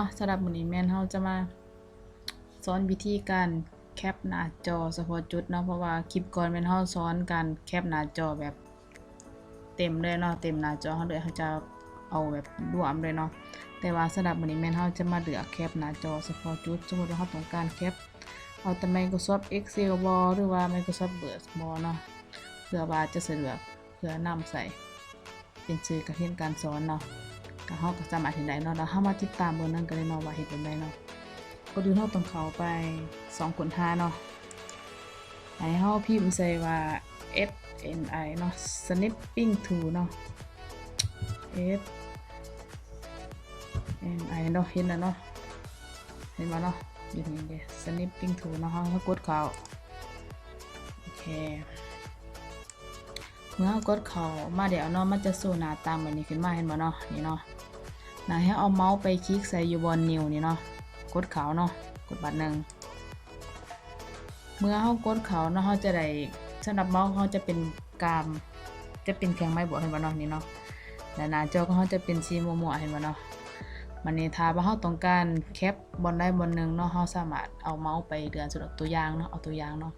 ะสำหรับมื้อนี้แม่นเฮาจะมาสอนวิธีการแคปหน้าจอเฉพาะจุดเนาะเพราะว่าคลิปก่อนแม่นเฮาสอนการแคปหน้าจอแบบเต็มเลยเนาะเต็มหน้าจอเฮาเลยเฮาจะเอาแบบรวมเลยเนาะแต่ว่าสำหรับมื้อนี้แม่นเฮาจะมาเลือกแคปหน้าจอเฉพาะจุดสมมุติว่าเฮาต้องการแคปเอาแต่ Microsoft Excel บ่หรือว่า Microsoft Word บ่เนาะเพื่อว่าจะสะดวกเพื่อนำใส่เป็นสื่อกรเทียนการสอนเนาะ ก็เฮาก็สามารถเห็นได้เนาะแล้วเฮามาติดตามเบิ่งนำกันเลยเนาะว่าเฮ็ดเป็นไดเนาะก็ดูเฮาต้องเข้าไป2คนหาเนาะให้เฮาพิมพ์ใส่ว่า S N I เนาะ snipping tool เนาะ S N I เนาะเห็นแล้วเนาะเห็นบ่เนาะอยู่นี่เด้ snipping tool เนาะเฮาก็กดเข้าโอเค เมื่อกดเขามาเดี๋ยวเนาะมันจะสู้หน้าตามแบบนี้ขึ้นมาเห็นบ่เนาะนี่เนาะน่าให้เอาเมาส์ไปคลิกใส่อยู่บนนิ้วนี่เนาะกดเขาเนาะกดบัตรหนึ่งเมื่อเฮากดเขาเนาะเฮาจะได้สำหรับเมาส์เฮาจะเป็นกราม จะเป็นเครื่องไม้บวกเห็นบ่เนาะนี่เนาะแล้วหน้าจอของเฮาจะเป็นสีม่วงๆเห็นบ่เนาะมันนี่ถ้าว่าเฮาต้องการแคปบนใดบนหนึ่งเนาะเฮาสามารถเอาเมาส์ไปเดือนสำหรับตัวอย่างเนาะเอาตัวอย่างเนาะ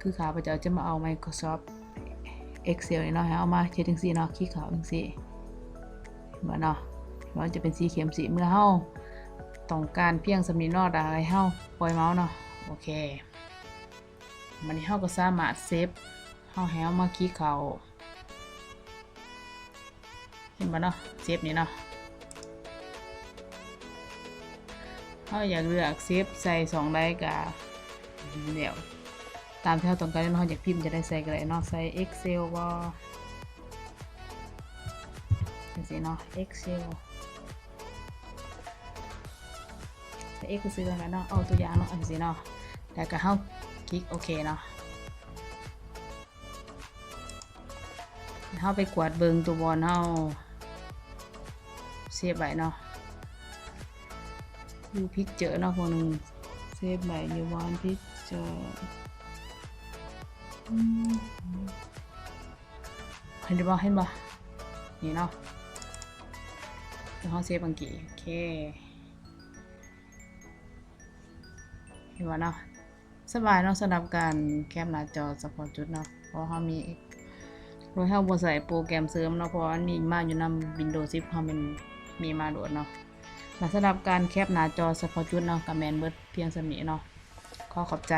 คือขาพเจ้าจะมาเอา Microsoft Excel นี่เนาะเอามาเฮ็ดจังซี่เนาะคลิกเข้าจังซี่เห็นบ่เนาะมันจะเป็นสีเข็มสีเมื่อเฮาต้องการเพียงสำนีนาะได้ให้เฮาปล่อยเมาส์เนาะโอเคมันนี้เฮาก็สามารถเซฟเฮาให้เฮามาคลิกเข้าเห็นบ่เนาะเซฟนี่เนาะเฮาอยากเลือกเซฟใส่สองได้ก็เดี๋ยว ตามที่เราต้องการเนาะอยากพิมพ์จะได้ใส่ก็ได้เนาะใส่ Excel บ่จังซี่เนาะ Excel ใส่ Excel แล้วเนาะเอาตัวอย่างเนาะอันซี่เนาะแล้วก็เฮาคลิกโอเคเนาะเฮาไปกวาดเบิงตัวบอลเฮาเซฟไว้เนาะอยู่พิกเจอเนาะพวกนึงเซฟไว้อยู่บอลพิก เห็นบ่เห็นบ่นี่เนาะเดี๋ยวเขาเซฟบังกี้โอเคเห็นบ่เนาะสบายเนาะสำหรับการแคปหน้าจอเฉพาะจุดเนาะเพราะเขามีโดยเขาบ่ใส่โปรแกรมเสริมเนาะเพราะมันมีมาอยู่นำ Windows 10เขาเป็นมีมาโดดเนาะและสำหรับการแคปหน้าจอเฉพาะจุดเนาะกับแมนเบิร์ดเพียงสำนีเนาะขอขอบใจ